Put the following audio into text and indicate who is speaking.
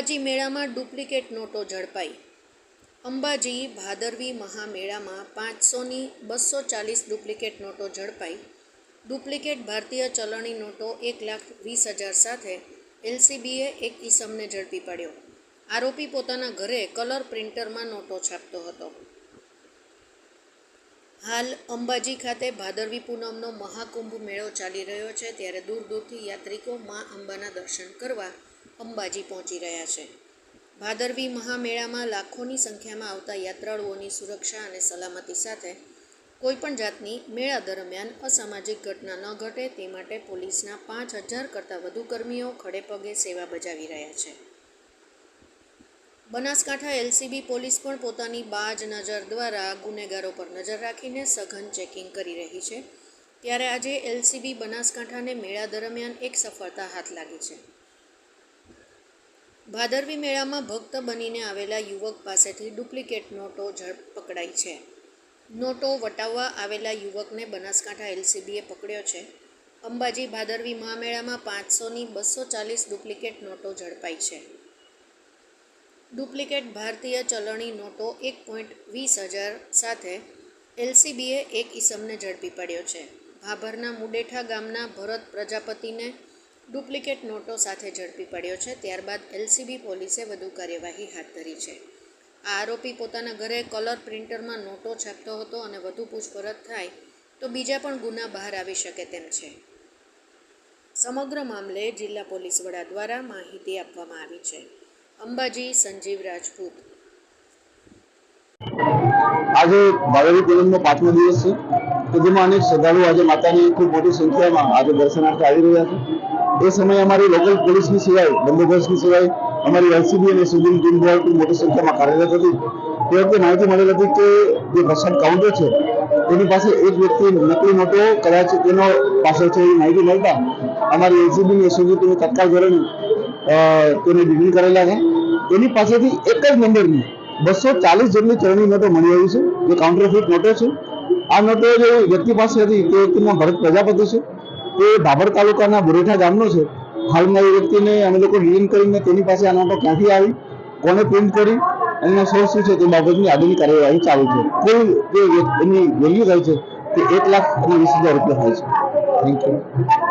Speaker 1: અંબાજી મેળામાં ડુપ્લિકેટ નોટો ઝડપાઈ. અંબાજી ભાદરવી મહામેળામાં પાંચસોની બસો ચાલીસ ડુપ્લિકેટ નોટો ઝડપાઈ. ડુપ્લિકેટ ભારતીય ચલણી નોટો એક લાખ વીસ હજાર સાથે એલસીબીએ એક ઈસમને ઝડપી પાડ્યો. આરોપી પોતાના ઘરે કલર પ્રિન્ટરમાં નોટો છાપતો હતો. હાલ અંબાજી ખાતે ભાદરવી પૂનમનો મહાકુંભ મેળો ચાલી રહ્યો છે, ત્યારે દૂર દૂરથી યાત્રિકો મા અંબાના દર્શન કરવા અંબાજી પહોંચી રહ્યા છે. ભાદરવી મહામેળામાં લાખોની સંખ્યામાં આવતા યાત્રાળુઓની સુરક્ષા અને સલામતી સાથે કોઈપણ જાતની મેળા દરમિયાન અસામાજિક ઘટના ન ઘટે તે માટે પોલીસના પાંચ હજાર કરતાં વધુ કર્મીઓ ખડે પગે સેવા બજાવી રહ્યા છે. બનાસકાંઠા એલસીબી પોલીસ પણ પોતાની બાજ નજર દ્વારા ગુનેગારો પર નજર રાખીને સઘન ચેકિંગ કરી રહી છે. ત્યારે આજે એલસીબી બનાસકાંઠાને મેળા દરમિયાન એક સફળતા હાથ લાગી છે. ભાદરવી મેળામાં ભક્ત બનીને આવેલા યુવક પાસેથી ડુપ્લિકેટ નોટો ઝડપ પકડાઈ છે. નોટો વટાવવા આવેલા યુવકને બનાસકાંઠા એલસીબીએ પકડ્યો છે. અંબાજી ભાદરવી મહામેળામાં પાંચસોની બસો ચાલીસ ડુપ્લિકેટ નોટો ઝડપાઈ છે. ડુપ્લિકેટ ભારતીય ચલણી નોટો એક પોઈન્ટ વીસ હજાર સાથે એલસીબીએ એક ઈસમને ઝડપી પડ્યો છે. ભાભરના મુડેઠા ગામના ભરત પ્રજાપતિને ડુપ્લિકેટ નોટો સાથે ઝડપી પડ્યો છે. ત્યારબાદ એલસીબી પોલીસે વધુ કાર્યવાહી હાથ ધરી છે. આ આરોપી પોતાના ઘરે કલર પ્રિન્ટરમાં નોટો છાપતો હતો અને વધુ પૂછપરછ થાય તો બીજા પણ ગુના બહાર આવી શકે તેમ છે. સમગ્ર મામલે જિલ્લા પોલીસ વડા દ્વારા માહિતી આપવામાં આવી છે. અંબાજી સંજીવ રાજપૂત.
Speaker 2: આજે ભાદરવી પૂનમનો પાંચમો દિવસ છે. કે જેમાં અનેક શ્રદ્ધાળુઓ આજે માતાની ખૂબ મોટી સંખ્યામાં આજે દર્શનાર્થે આવી રહ્યા છે. એ સમયે અમારી લોકલ પોલીસની સિવાય, બંદોબસ્તની સિવાય અમારી એલસીબી અને સિવિલ ટીમ દ્વારા ટીમ મોટી સંખ્યામાં કાર્યરત હતી. તે વખતે માહિતી મળેલ હતી કે જે વરસાદ કાઉન્ટર છે, તેની પાસે એક વ્યક્તિ નકલી નોટો કદાચ તેનો પાસે છે એવી માહિતી મળતા અમારી એલસીબી એસઓજી ટીમે તત્કાલ ધોરણે તેને ડિગ્રી કરેલા છે. એની પાસેથી એક જ નંબરની બસો ચાલીસ જેટલી ચરણી નોટો મળી આવી છે. જે કાઉન્ટરફીટ નોટો છે. આ નોટો જે વ્યક્તિ પાસે હતી તે વ્યક્તિનું ભરત પ્રજાપતિ છે. તે ભાભર તાલુકાના બુરેઠા ગામનો છે. હાલમાં એ વ્યક્તિને અમે લોકો રિલીન કરીને તેની પાસે આ નોટો ક્યાંથી આવી, કોને પ્રિન્ટ કરી એના સોર્સ શું છે તે બાબતની આગળની કાર્યવાહી ચાલુ છે. કુલ જે એની વેલ્યુ થાય છે તે એક લાખ અને વીસ હજાર રૂપિયા થાય છે. Thank you